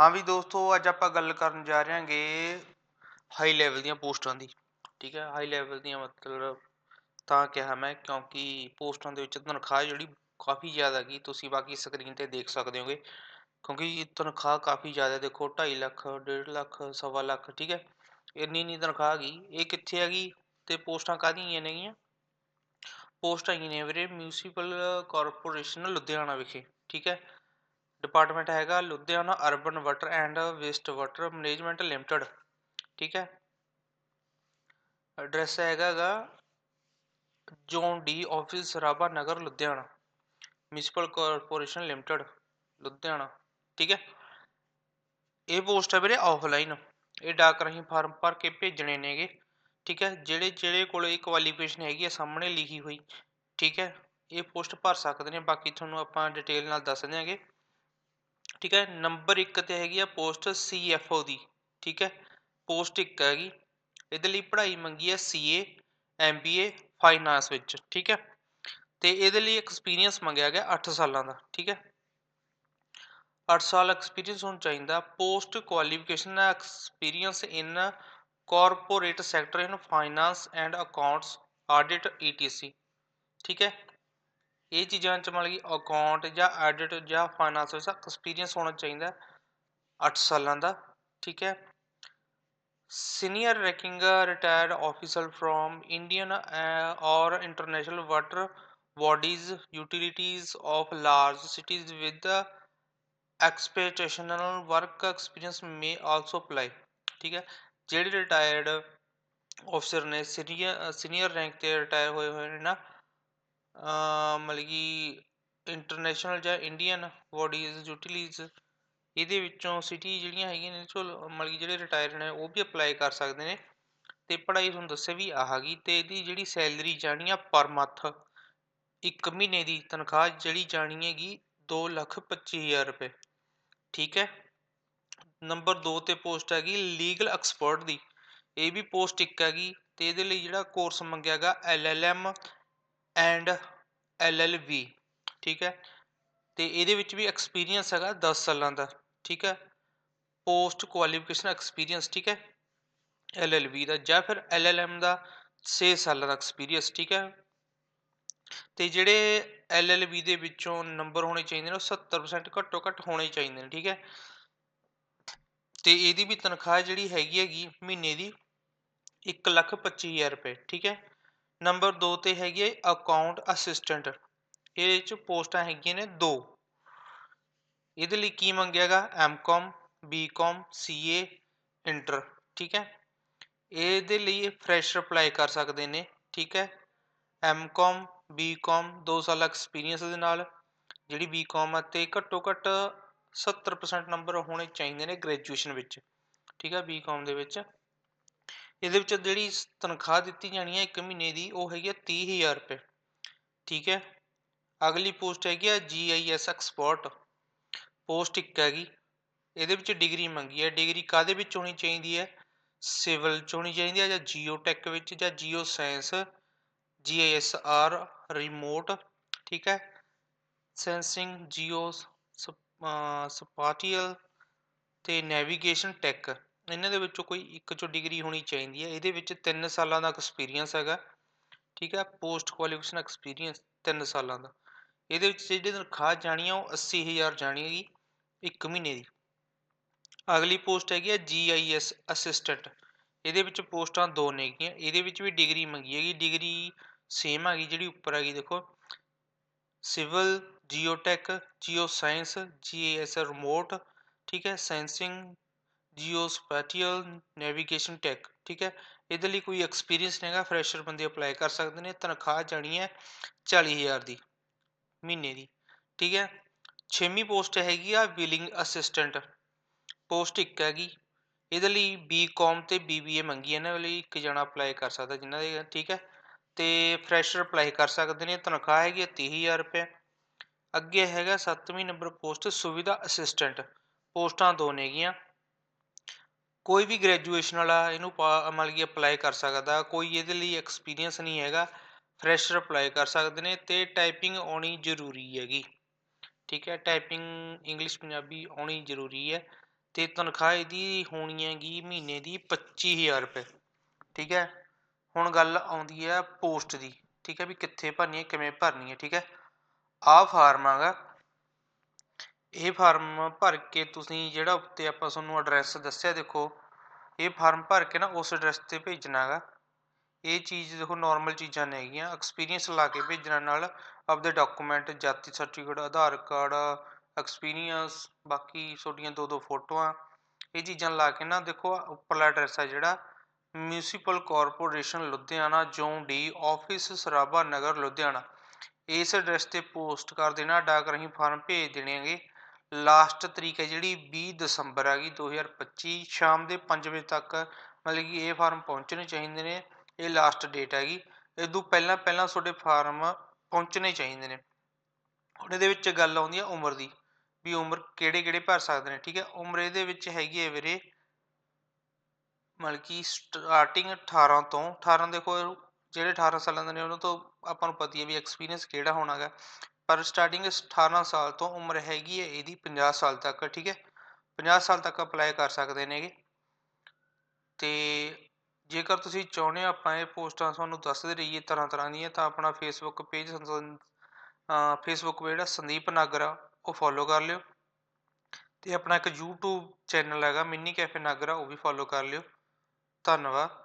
ਹਾਂ ਵੀ ਦੋਸਤੋ, ਅੱਜ ਆਪਾਂ ਗੱਲ ਕਰਨ ਜਾ ਰਹੇ ਹਾਂਗੇ ਹਾਈ ਲੈਵਲ ਦੀਆਂ ਪੋਸਟਾਂ ਦੀ, ਠੀਕ ਹੈ? ਹਾਈ ਲੈਵਲ ਦੀਆਂ ਮਤਲਬ ਤਾਂ ਕਿਹਾ ਮੈਂ, ਕਿਉਂਕਿ ਪੋਸਟਾਂ ਦੇ ਵਿੱਚ ਤਨਖਾਹ ਜਿਹੜੀ ਕਾਫੀ ਜ਼ਿਆਦਾ ਹੈਗੀ, ਤੁਸੀਂ ਬਾਕੀ ਸਕਰੀਨ ਤੇ ਦੇਖ ਸਕਦੇ ਹੋਗੇ, ਕਿਉਂਕਿ ਤਨਖਾਹ ਕਾਫੀ ਜ਼ਿਆਦਾ, ਦੇਖੋ 2.5 ਲੱਖ 1.5 ਲੱਖ, ਸਵਾ ਲੱਖ, ਠੀਕ ਹੈ? ਇੰਨੀ ਨਹੀਂ ਤਨਖਾਹ ਹੈਗੀ, ਇਹ ਕਿੱਥੇ ਹੈਗੀ ਤੇ ਪੋਸਟਾਂ ਕਾਹਦੀਆਂ ਨੇਗੀਆਂ? ਪੋਸਟਾਂ ਆਈਆਂ ਨੇ ਵੀਰੇ ਮਿਊਨਿਸਪਲ ਕਾਰਪੋਰੇਸ਼ਨ ਲੁਧਿਆਣਾ ਵਿਖੇ, ਠੀਕ ਹੈ? ਡਿਪਾਰਟਮੈਂਟ ਹੈਗਾ Ludhiana urban water and waste water management limited ਠੀਕ ਹੈ। Address ਹੈਗਾਗਾ zone D office Sarabha Nagar, Ludhiana municipal corporation limited Ludhiana, ਠੀਕ ਹੈ। ਇਹ ਪੋਸਟ ਹੈ ਵੀਰੇ ਆਫਲਾਈਨ ਇਹ ਡਾਕ ਰਾਹੀਂ ਫਾਰਮ ਭਰ ਕੇ ਭੇਜਣੇ ਨੇਗੇ, ਠੀਕ ਹੈ। ਜਿਹੜੇ ਜਿਹੜੇ ਕੋਲ ਇਹ ਕੁਆਲੀਫਿਕੇਸ਼ਨ ਹੈਗੀ ਹੈ ਸਾਹਮਣੇ ਲਿਖੀ ਹੋਈ, ਠੀਕ ਹੈ। ਇਹ ਪੋਸਟ ਭਰ ਸਕਦੇ ਨੇ, ਬਾਕੀ ਤੁਹਾਨੂੰ ਆਪਾਂ ਡਿਟੇਲ ਨਾਲ ਦੱਸ ਦਿਆਂਗੇ। ਠੀਕ ਹੈ, ਨੰਬਰ 1 ਤੇ ਹੈਗੀ ਆ ਪੋਸਟ ਸੀਐਫਓ ਦੀ, ਠੀਕ ਹੈ, ਪੋਸਟ 1 ਹੈਗੀ, ਇਹਦੇ ਲਈ ਪੜ੍ਹਾਈ ਮੰਗੀ ਹੈ ਸੀਏ ਐਮਬੀਏ ਫਾਈਨਾਂਸ ਵਿੱਚ, ਠੀਕ ਹੈ, ਤੇ ਇਹਦੇ ਲਈ ਐਕਸਪੀਰੀਅੰਸ ਮੰਗਿਆ ਗਿਆ 8 ਸਾਲਾਂ ਦਾ, ਠੀਕ ਹੈ 8 ਸਾਲ ਐਕਸਪੀਰੀਅੰਸ ਹੋਣਾ ਚਾਹੀਦਾ post qualification experience in corporate sector in finance and accounts audit ETC ਠੀਕ ਹੈ ਇਹ ਚੀਜ਼ਾਂ ਚ ਮਤਲਬ ਕਿ ਅਕਾਊਂਟ ਜਾਂ ਆਡਿਟ ਜਾਂ ਫਾਈਨਾਂਸ ਵਿੱਚ ਐਕਸਪੀਰੀਅੰਸ ਹੋਣਾ ਚਾਹੀਦਾ 8 ਸਾਲਾਂ ਦਾ, ਠੀਕ ਹੈ। Senior ranking retired officer from Indian or international water bodies, utilities of large cities with the work experience may also apply ਠੀਕ ਹੈ। ਜਿਹੜੇ ਰਿਟਾਇਰਡ ਆਫਸਰ ਨੇ ਸੀਨੀਅਰ ਸੀਨੀਅਰ ਰੈਂਕ ਤੇ ਰਿਟਾਇਰ ਹੋਏ ਹੋਏ ਨੇ ਨਾ ਮਤਲਬ ਕਿ ਇੰਟਰਨੈਸ਼ਨਲ ਜਾਂ ਇੰਡੀਅਨ ਬੋਡੀਜ਼ ਯੂਟਿਲੀਜ਼ ਇਹਦੇ ਵਿੱਚੋਂ ਸਿਟੀ ਜਿਹੜੀਆਂ ਹੈਗੀਆਂ ਨੇ, ਚਲ ਮਤਲਬ ਕਿ ਜਿਹੜੇ ਰਿਟਾਇਰ ਨੇ, ਉਹ ਵੀ ਅਪਲਾਈ ਕਰ ਸਕਦੇ ਨੇ। ਤੇ ਪੜ੍ਹਾਈ ਤੁਹਾਨੂੰ ਦੱਸਿਆ ਵੀ ਆਹ ਗਈ ਤੇ ਇਹਦੀ ਜਿਹੜੀ ਸੈਲਰੀ ਜਾਣੀ ਆ ਪਰ ਮੰਥ ਇੱਕ ਮਹੀਨੇ ਦੀ ਤਨਖਾਹ ਜਿਹੜੀ ਜਾਣੀ ਹੈਗੀ 2 ਲੱਖ 25000 ਰੁਪਏ। ਠੀਕ ਹੈ? ਨੰਬਰ 2 ਤੇ ਪੋਸਟ ਹੈਗੀ ਲੀਗਲ ਐਕਸਪਰਟ ਦੀ। ਇਹ ਵੀ ਪੋਸਟ ਇੱਕ ਹੈਗੀ ਤੇ ਇਹਦੇ ਲਈ ਜਿਹੜਾ ਕੋਰਸ ਮੰਗਿਆ ਹੈਗਾ ਐਲਐਲਐਮ ਐਂਡ ਐਲਐਲਬੀ ਠੀਕ ਹੈ? ਤੇ ਇਹਦੇ ਵਿੱਚ ਵੀ ਐਕਸਪੀਰੀਅੰਸ ਹੈਗਾ 10 ਸਾਲਾਂ ਦਾ, ਠੀਕ ਹੈ? ਪੋਸਟ ਕੁਆਲੀਫਿਕੇਸ਼ਨ ਐਕਸਪੀਰੀਅੰਸ ਠੀਕ ਹੈ? ਐਲਐਲਬੀ ਦਾ ਜਾਂ ਫਿਰ ਐਲਐਲਐਮ ਦਾ 6 ਸਾਲਾਂ ਦਾ ਐਕਸਪੀਰੀਅੰਸ ਠੀਕ ਹੈ? ਤੇ ਜਿਹੜੇ ਐਲਐਲਬੀ ਦੇ ਵਿੱਚੋਂ ਨੰਬਰ ਹੋਣੇ ਚਾਹੀਦੇ ਨੇ ਉਹ 70% ਘੱਟੋ ਘੱਟ ਹੋਣੇ ਚਾਹੀਦੇ ਨੇ, ਠੀਕ ਹੈ? ਤੇ ਇਹਦੀ ਵੀ ਤਨਖਾਹ ਜਿਹੜੀ ਹੈਗੀ ਹੈਗੀ ਮਹੀਨੇ ਦੀ 1 ਲੱਖ 25000 ਰੁਪਏ, ਠੀਕ ਹੈ? ਨੰਬਰ 2 ਤੇ ਹੈਗੀ ਹੈ ਅਕਾਊਂਟ ਅਸਿਸਟੈਂਟ ਇਹਦੇ ਵਿੱਚ ਪੋਸਟਾਂ ਹੈਗੀਆਂ ਨੇ ਦੋ। ਇਹਦੇ ਲਈ ਕੀ ਮੰਗਿਆਗਾ? ਐਮਕਾਮ ਬੀਕਾਮ ਸੀਏ ਇੰਟਰ ਠੀਕ ਹੈ? ਇਹਦੇ ਲਈ ਫਰੈਸ਼ ਅਪਲਾਈ ਕਰ ਸਕਦੇ ਨੇ, ਠੀਕ ਹੈ? ਐਮਕਾਮ ਬੀਕਾਮ 2 ਸਾਲ ਐਕਸਪੀਰੀਅੰਸ ਦੇ ਨਾਲ ਜਿਹੜੀ ਬੀਕਾਮ ਆ ਤੇ ਘੱਟੋ ਘੱਟ 70% ਨੰਬਰ ਹੋਣੇ ਚਾਹੀਦੇ ਨੇ ਗ੍ਰੈਜੂਏਸ਼ਨ ਵਿੱਚ, ਠੀਕ ਹੈ? ਬੀਕਾਮ ਦੇ ਵਿੱਚ। ਇਹਦੇ ਵਿੱਚ ਜਿਹੜੀ ਤਨਖਾਹ ਦਿੱਤੀ ਜਾਣੀ ਹੈ 1 ਮਹੀਨੇ ਦੀ, ਉਹ ਹੈਗੀ ਹੈ 30000 ਰੁਪਏ। ਠੀਕ ਹੈ? ਅਗਲੀ ਪੋਸਟ ਹੈਗੀ ਆ ਜੀਆਈਐਸ ਐਕਸਪੋਰਟ ਪੋਸਟ ਇੱਕ ਹੈਗੀ। ਇਹਦੇ ਵਿੱਚ ਡਿਗਰੀ ਮੰਗੀ ਹੈ। ਡਿਗਰੀ ਕਾਦੇ ਵਿੱਚ ਹੋਣੀ ਚਾਹੀਦੀ ਹੈ? ਸਿਵਲ ਚ ਹੋਣੀ ਚਾਹੀਦੀ ਹੈ ਜਾਂ ਜੀਓ ਟੈਕ ਵਿੱਚ ਜਾਂ ਜੀਓ ਸਾਇੰਸ ਜੀਆਈਐਸਆਰ ਰਿਮੋਟ ਠੀਕ ਹੈ? ਸੈਂਸਿੰਗ ਜੀਓ ਸਪਾਟੀਅਲ ਤੇ ਨੈਵੀਗੇਸ਼ਨ ਟੈਕ ਇਹਨਾਂ ਦੇ ਵਿੱਚੋਂ ਕੋਈ ਇੱਕ ਚੋਂ ਡਿਗਰੀ ਹੋਣੀ ਚਾਹੀਦੀ ਹੈ। ਇਹਦੇ ਵਿੱਚ 3 ਸਾਲਾਂ ਦਾ ਐਕਸਪੀਰੀਅੰਸ ਹੈਗਾ, ਠੀਕ ਹੈ? ਪੋਸਟ ਕੁਆਲੀਫਿਕੇਸ਼ਨ ਐਕਸਪੀਰੀਅੰਸ 3 ਸਾਲਾਂ ਦਾ। ਇਹਦੇ ਵਿੱਚ ਜਿਹੜੀ ਤਨਖਾਹ ਜਾਣੀ ਆ, ਉਹ 80000 ਜਾਣੀ ਹੈਗੀ ਇੱਕ ਮਹੀਨੇ ਦੀ। ਅਗਲੀ ਪੋਸਟ ਹੈਗੀ ਹੈ ਜੀਆਈਐਸ ਅਸਿਸਟੈਂਟ ਇਹਦੇ ਵਿੱਚ ਪੋਸਟਾਂ ਦੋ ਨੇਗੀਆਂ ਇਹਦੇ ਵਿੱਚ ਵੀ ਡਿਗਰੀ ਮੰਗੀ ਹੈਗੀ। ਡਿਗਰੀ ਸੇਮ ਹੈਗੀ ਜਿਹੜੀ ਉੱਪਰ ਹੈਗੀ, ਦੇਖੋ। Civil geotech geo science GS remote ਠੀਕ ਹੈ? ਸੈਂਸਿੰਗ ਜੀਓਸਪੈਟੀਅਲ ਨੈਵੀਗੇਸ਼ਨ ਟੈਕ ਠੀਕ ਹੈ? ਇਹਦੇ ਲਈ ਕੋਈ ਐਕਸਪੀਰੀਅੰਸ ਨਹੀਂਗਾ ਫਰੈਸ਼ਰ ਬੰਦੇ ਅਪਲਾਈ ਕਰ ਸਕਦੇ ਨੇ, ਤਨਖਾਹ ਜਾਣੀ ਹੈ 40000 ਦੀ, ਮਹੀਨੇ ਦੀ, ਠੀਕ ਹੈ? ਛੇਵੀਂ ਪੋਸਟ ਹੈਗੀ ਆ ਬਿਲਿੰਗ ਅਸਿਸਟੈਂਟ ਪੋਸਟ ਇੱਕ ਹੈਗੀ, ਇਹਦੇ ਲਈ ਬੀਕਾਮ ਤੇ ਬੀਬੀਏ ਮੰਗੀ ਇਹਨਾਂ ਲਈ, ਇੱਕ ਜਣਾ ਅਪਲਾਈ ਕਰ ਸਕਦਾ ਜਿਨ੍ਹਾਂ ਦੇ, ਠੀਕ ਹੈ? ਤੇ ਫਰੈਸ਼ਰ ਅਪਲਾਈ ਕਰ ਸਕਦੇ ਨੇ, ਤਨਖਾਹ ਹੈਗੀ 30000 ਰੁਪਏ, ਅੱਗੇ ਹੈਗਾ 7ਵੀਂ ਨੰਬਰ ਪੋਸਟ ਸੁਵਿਧਾ ਅਸਿਸਟੈਂਟ ਪੋਸਟਾਂ ਦੋ ਨੇਗੀਆਂ ਕੋਈ ਵੀ ਗ੍ਰੈਜੂਏਸ਼ਨ ਵਾਲਾ ਇਹਨੂੰ ਮਤਲਬ ਕਿ ਅਪਲਾਈ ਕਰ ਸਕਦਾ, ਕੋਈ ਇਹਦੇ ਲਈ ਐਕਸਪੀਰੀਅੰਸ ਨਹੀਂ ਹੈਗਾ ਫਰੈਸ਼ਰ ਅਪਲਾਈ ਕਰ ਸਕਦੇ ਨੇ ਤੇ ਟਾਈਪਿੰਗ ਆਉਣੀ ਜ਼ਰੂਰੀ ਹੈਗੀ। ਠੀਕ ਹੈ ਟਾਈਪਿੰਗ ਇੰਗਲਿਸ਼ ਪੰਜਾਬੀ ਆਉਣੀ ਜ਼ਰੂਰੀ ਹੈ ਤੇ ਤਨਖਾਹ ਇਹਦੀ ਹੋਣੀ ਹੈਗੀ ਮਹੀਨੇ ਦੀ 25000 ਰੁਪਏ। ਠੀਕ ਹੈ, ਹੁਣ ਗੱਲ ਆਉਂਦੀ ਹੈ ਪੋਸਟ ਦੀ। ਠੀਕ ਹੈ ਵੀ ਕਿੱਥੇ ਭਰਨੀ ਹੈ, ਕਿਵੇਂ ਭਰਨੀ ਹੈ, ਠੀਕ ਹੈ। ਆਹ ਫਾਰਮ ਹੈਗਾ ਇਹ ਫਾਰਮ ਭਰ ਕੇ ਤੁਸੀਂ ਜਿਹੜਾ ਉੱਤੇ ਆਪਾਂ ਤੁਹਾਨੂੰ ਐਡਰੈਸ ਦੱਸਿਆ ਦੇਖੋ, ਇਹ ਫਾਰਮ ਭਰ ਕੇ ਨਾ ਉਸ ਐਡਰੈਸ ਤੇ ਭੇਜਣਾ ਹੈਗਾ। ਇਹ ਚੀਜ਼ ਦੇਖੋ ਨਾਰਮਲ ਚੀਜ਼ਾਂ ਨੇ ਹੈਗੀਆਂ ਐਕਸਪੀਰੀਅੰਸ ਲਾ ਕੇ ਭੇਜਣਾ ਨਾਲ ਆਪਦੇ ਡਾਕੂਮੈਂਟ ਜਾਤੀ ਸਰਟੀਫਿਕੇਟ ਆਧਾਰ ਕਾਰਡ ਐਕਸਪੀਰੀਅੰਸ ਬਾਕੀ ਤੁਹਾਡੀਆਂ ਦੋ ਦੋ ਫੋਟੋਆਂ, ਇਹ ਚੀਜ਼ਾਂ ਲਾ ਕੇ ਨਾ ਦੇਖੋ ਉੱਪਰਲਾ ਐਡਰੈਸ ਹੈ ਜਿਹੜਾ municipal corporation Ludhiana zone D office Sarabha Nagar Ludhiana. ਇਸ ਐਡਰੈਸ ਤੇ ਪੋਸਟ ਕਰ ਦੇਣਾ, ਡਾਕ ਰਾਹੀਂ ਫਾਰਮ ਭੇਜ ਦੇਣੇ ਹੈਗੇ। ਲਾਸਟ ਤਰੀਕ ਹੈ ਜਿਹੜੀ 20 ਦਸੰਬਰ ਹੈਗੀ 2025 ਸ਼ਾਮ ਦੇ 5 ਵਜੇ ਤੱਕ ਮਤਲਬ ਕਿ ਇਹ ਫਾਰਮ ਪਹੁੰਚਣੇ ਚਾਹੀਦੇ ਨੇ, ਇਹ ਲਾਸਟ ਡੇਟ ਹੈਗੀ। ਇਦੋਂ ਪਹਿਲਾਂ ਪਹਿਲਾਂ ਤੁਹਾਡੇ ਫਾਰਮ ਪਹੁੰਚਣੇ ਚਾਹੀਦੇ ਨੇ। ਹੁਣ ਇਹਦੇ ਵਿੱਚ ਗੱਲ ਆਉਂਦੀ ਹੈ ਉਮਰ ਦੀ, ਵੀ ਉਮਰ ਕਿਹੜੇ ਕਿਹੜੇ ਭਰ ਸਕਦੇ ਨੇ, ਠੀਕ ਹੈ? ਉਮਰ ਇਹਦੇ ਵਿੱਚ ਹੈਗੀ ਹੈ ਵੀਰੇ, ਮਤਲਬ ਕਿ ਸਟਾਰਟਿੰਗ 18 ਤੋਂ 18 ਦੇਖੋ, ਜਿਹੜੇ 18 ਸਾਲਾਂ ਦੇ ਨੇ ਉਹਨਾਂ ਤੋਂ ਆਪਾਂ ਨੂੰ ਪਤਾ ਹੀ ਹੈ ਵੀ ਐਕਸਪੀਰੀਅੰਸ ਕਿਹੜਾ ਹੋਣਾਗਾ। ਪਰ ਸਟਾਰਟਿੰਗ 18 ਸਾਲ ਤੋਂ ਉਮਰ ਹੈਗੀ ਹੈ, ਇਹਦੀ 50 ਸਾਲ ਤੱਕ, ਠੀਕ ਹੈ? 50 ਸਾਲ ਤੱਕ ਅਪਲਾਈ ਕਰ ਸਕਦੇ ਨੇਗੇ ਤੇ ਜੇਕਰ ਤੁਸੀਂ ਚਾਹੁੰਦੇ ਹੋ, ਆਪਾਂ ਇਹ ਪੋਸਟਾਂ ਤੁਹਾਨੂੰ ਦੱਸਦੇ ਰਹੀਏ ਤਰ੍ਹਾਂ ਤਰ੍ਹਾਂ ਦੀਆਂ, ਤਾਂ ਆਪਣਾ ਫੇਸਬੁੱਕ ਪੇਜ ਫੇਸਬੁੱਕ ਜਿਹੜਾ ਸੰਦੀਪ ਨਾਗਰਾ, ਉਹ ਫੋਲੋ ਕਰ ਲਿਓ। ਤੇ ਆਪਣਾ ਇੱਕ YouTube ਚੈਨਲ ਹੈਗਾ, ਮਿੰਨੀ ਕੈਫੇ ਨਾਗਰਾ, ਉਹ ਵੀ ਫੋਲੋ ਕਰ ਲਿਓ। ਧੰਨਵਾਦ।